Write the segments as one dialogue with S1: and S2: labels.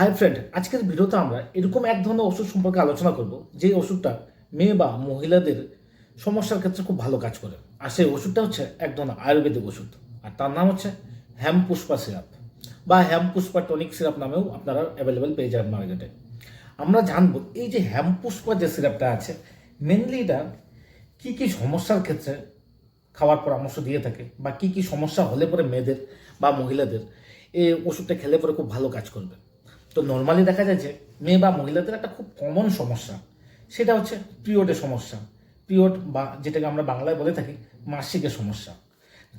S1: Hi friend, আজকের ভিডিওতে আমরা এরকম এক ধরনের ওষুধ সম্পর্কে আলোচনা করব যে ওষুধটা মেয়ে বা মহিলাদের সমস্যার ক্ষেত্রে খুব ভালো কাজ করে। আর সেই ওষুধটা হচ্ছে এক ধরনের আয়ুর্বেদিক ওষুধ। আর তার নাম হচ্ছে হ্যাম পুষ্পা সিরাপ বা হ্যাম পুষ্পা টনিক সিরাপ নামেও আপনারা অ্যাভেলেবেল পেয়ে যাবেন মার্কেটে আমরা জানব, এই যে হ্যাম পুষ্পা যে সিরাপটা আছে মেনলি এটা কী কী সমস্যার ক্ষেত্রে খাওয়ার পরামর্শ দিয়ে থাকে বা কী কী সমস্যা হলে পরে মেয়েদের বা মহিলাদের এই ওষুধটা খেলে পরে খুব ভালো কাজ করবে? তো নর্মালি দেখা যায় যে মেয়ে বা মহিলাদের একটা খুব কমন সমস্যা। সেটা হচ্ছে পিরিয়ডের সমস্যা। পিরিয়ড বা যেটাকে আমরা বাংলায় বলে থাকি মাসিকের সমস্যা।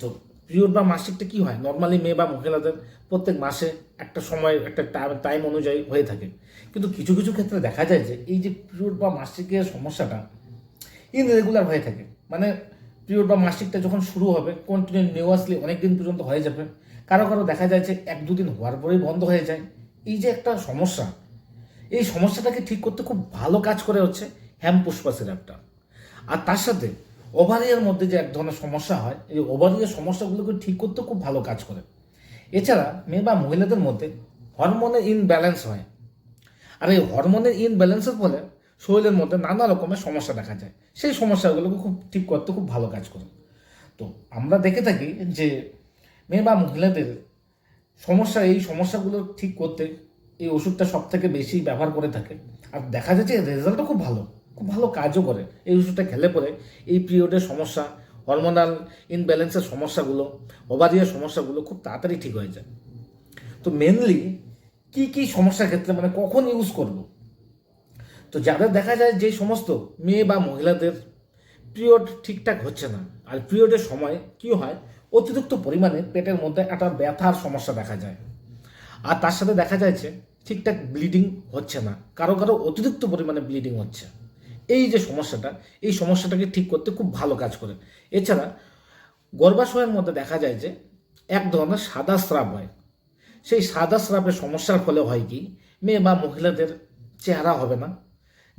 S1: তো পিরিয়ড বা মাসিকটা কি হয়? নর্মালি মেয়ে বা মহিলাদের প্রত্যেক মাসে একটা সময়, একটা টাইম অনুযায়ী হয়ে থাকে। কিন্তু কিছু কিছু ক্ষেত্রে দেখা যায় যে এই যে পিরিয়ড বা মাসিকের সমস্যাটা ইনরেগুলার হয়ে থাকে। মানে পিরিয়ড বা মাসিকটা যখন শুরু হবে কন্টিনিউয়াসলি অনেক দিন পর্যন্ত হয়ে যাবে। কারও কারও দেখা যায় যে এক, দুদিন হওয়ার পরেই বন্ধ হয়ে যায়। এই যে একটা সমস্যা, এই সমস্যাটাকে ঠিক করতে খুব ভালো কাজ করে হচ্ছে হ্যাম পুষ্পা সিরাপটা আর তার সাথে ওভারিয়ার মধ্যে যে এক ধরনের সমস্যা হয়, এই ওভারিয়ার সমস্যাগুলোকে ঠিক করতে খুব ভালো কাজ করে। এছাড়া মেয়ে বা মহিলাদের মধ্যে হরমোনের ইনব্যালেন্স হয়। আর এই হরমোনের ইনব্যালেন্সের ফলে শরীরের মধ্যে নানা রকমের সমস্যা দেখা যায়। সেই সমস্যাগুলোকে খুব ঠিক করতে খুব ভালো কাজ করে। তো আমরা দেখে থাকি যে মেয়ে বা মহিলাদের সমস্যা এই সমস্যাগুলো ঠিক করতে এই ওষুধটা সব থেকে বেশি ব্যবহার করে থাকে। আর দেখা যাচ্ছে রেজাল্টও খুব ভালো খুব ভালো কাজও করে। এই ওষুধটা খেলে পরে এই পিরিয়ডের সমস্যা হরমোনাল ইনব্যালেন্সের সমস্যাগুলো ওভারিয়ার সমস্যাগুলো খুব তাড়াতাড়ি ঠিক হয়ে যায়। তো মেনলি কি কি সমস্যার ক্ষেত্রে মানে কখন ইউজ করব? তো যাদের দেখা যায় যে সমস্ত মেয়ে বা মহিলাদের পিরিয়ড ঠিকঠাক হচ্ছে না, আর পিরিয়ডের সময় কি হয়? অতিরিক্ত পরিমাণে পেটের মধ্যে একটা ব্যথার সমস্যা দেখা যায়। আর তার সাথে দেখা যাচ্ছে ঠিকঠাক ব্লিডিং হচ্ছে না। কারও কারও অতিরিক্ত পরিমাণে ব্লিডিং হচ্ছে। এই যে সমস্যাটা, এই সমস্যাটাকে ঠিক করতে খুব ভালো কাজ করে। এছাড়া গর্ভাশয়ের মধ্যে দেখা যায় যে এক ধরনের সাদা স্রাব হয়। সেই সাদা স্রাবের সমস্যার ফলে হয় কি, মেয়ে বা মহিলাদের চেহারা হবে না।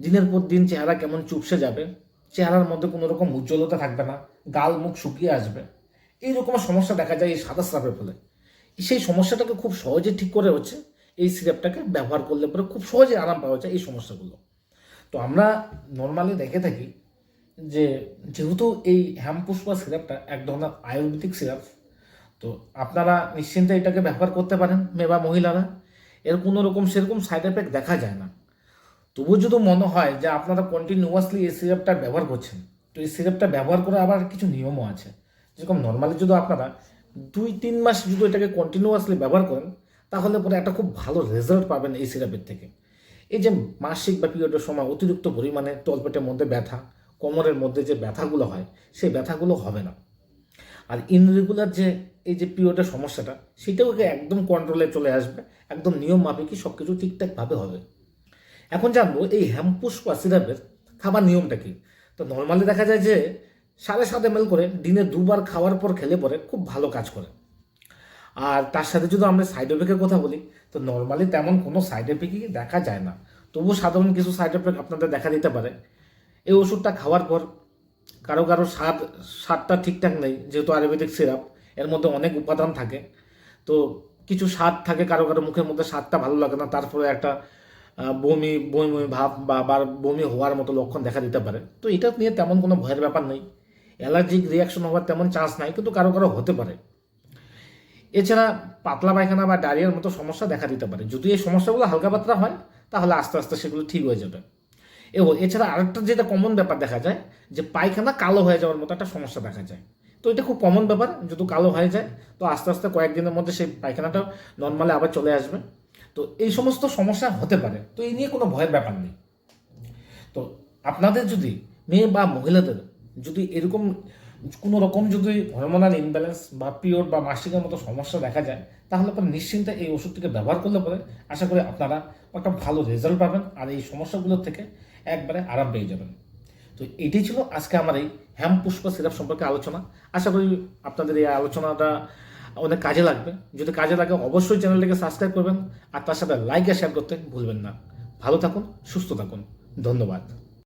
S1: দিনের পর দিন চেহারা কেমন চুপসে যাবে, চেহারার মধ্যে কোনো রকম উজ্জ্বলতা থাকবে না, গাল মুখ শুকিয়ে আসবে। এই রকমের সমস্যা দেখা যায় এই সাদা স্রাবের ফলে। সেই সমস্যাটাকে খুব সহজে ঠিক করে হচ্ছে, এই সিরাপটাকে ব্যবহার করলে পরে খুব সহজে আরাম পাওয়া যায় এই সমস্যাগুলো। তো আমরা নর্মালি দেখে থাকি যে, যেহেতু এই হ্যামপুষ্পা সিরাপটা এক ধরনের আয়ুর্বেদিক সিরাপ তো আপনারা নিশ্চিন্তে এটাকে ব্যবহার করতে পারেন মেয়ে বা মহিলারা। এর কোনো রকম সেরকম সাইড এফেক্ট দেখা যায় না। তবুও যদি মনে হয় যে আপনারা কন্টিনিউয়াসলি এই সিরাপটা ব্যবহার করছেন, তো এই সিরাপটা ব্যবহার করে আবার কিছু নিয়মও আছে। যেরকম নর্মালি যদি আপনারা দুই, তিন মাস যদি এটাকে কন্টিনিউয়াসলি ব্যবহার করেন, তাহলে পরে একটা খুব ভালো রেজাল্ট পাবেন এই সিরাপের থেকে। এই যে মাসিক বা পিরিয়ডের সময় অতিরিক্ত পরিমাণে তলপেটের মধ্যে ব্যথা, কোমরের মধ্যে যে ব্যথাগুলো হয়, সেই ব্যথাগুলো হবে না। আর ইনরেগুলার যে এই যে পিরিয়ডের সমস্যাটা, সেটাও একদম কন্ট্রোলে চলে আসবে, একদম নিয়ম মাফিকই সব কিছু ঠিকঠাকভাবে হবে। এখন জানব এই হ্যাম্পুষ্পা সিরাপের খাবার নিয়মটা কি? তো নর্মালি দেখা যায় যে সাড়ে সাত এম করে দিনে দুবার খাওয়ার পর খেলে পরে খুব ভালো কাজ করে। আর তার সাথে যদি আমরা সাইড এফেক্টের কথা বলি, তো নর্মালি তেমন কোনো সাইড এফেক্টই দেখা যায় না। তবুও সাধারণ কিছু সাইড এফেক্ট আপনাদের দেখা দিতে পারে। এই ওষুধটা খাওয়ার পর কারও কারও স্বাদ, স্বাদটা ঠিকঠাক নেই, যেহেতু আয়ুর্বেদিক সিরাপ, এর মধ্যে অনেক উপাদান থাকে। তো কিছু স্বাদ থাকে কারও কারও মুখের মধ্যে, স্বাদটা ভালো লাগে না তারপরে একটা বমি বমি, ভাব বা বমি হওয়ার মতো লক্ষণ দেখা দিতে পারে। তো এটা নিয়ে তেমন কোনো ভয়ের ব্যাপার নেই। অ্যালার্জিক রিয়াকশন হওয়ার তেমন চান্স নাই, কিন্তু কারও কারও হতে পারে। এছাড়া পাতলা পায়খানা বা ডায়রিয়ার মতো সমস্যা দেখা দিতে পারে। যদি এই সমস্যাগুলো হালকা পাতলা হয়, তাহলে আস্তে আস্তে সেগুলো ঠিক হয়ে যাবে। এবং এছাড়া আরেকটা যেটা কমন ব্যাপার দেখা যায়, যে পায়খানা কালো হয়ে যাওয়ার মতো একটা সমস্যা দেখা যায়। তো এটা খুব কমন ব্যাপার, যদি কালো হয়ে যায়, তো আস্তে আস্তে কয়েকদিনের মধ্যে সেই পায়খানাটা নর্মালি আবার চলে আসবে। তো এই সমস্ত সমস্যা হতে পারে। তো এই নিয়ে কোনো ভয়ের ব্যাপার নেই। তো আপনাদের যদি মেয়ে বা মহিলাদের যদি এরকম কোনো রকম যদি হরমোনাল ইমব্যালেন্স বা পিরিয়ড বা মাসিকের মতো সমস্যা দেখা যায়, তাহলে পরে নিশ্চিন্তে এই ওষুধটিকে ব্যবহার করলে পরে আশা করি আপনারা একটা ভালো রেজাল্ট পাবেন আর এই সমস্যাগুলোর থেকে একবারে আরাম পেয়ে যাবেন। তো এটাই ছিল আজকে আমার এই হ্যাম পুষ্প সিরাপ সম্পর্কে আলোচনা। আশা করি আপনাদের এই আলোচনাটা অনেক কাজে লাগবে। যদি কাজে লাগে অবশ্যই চ্যানেলটিকে সাবস্ক্রাইব করবেন আর তার সাথে লাইক আর শেয়ার করতে ভুলবেন না। ভালো থাকুন, সুস্থ থাকুন। ধন্যবাদ।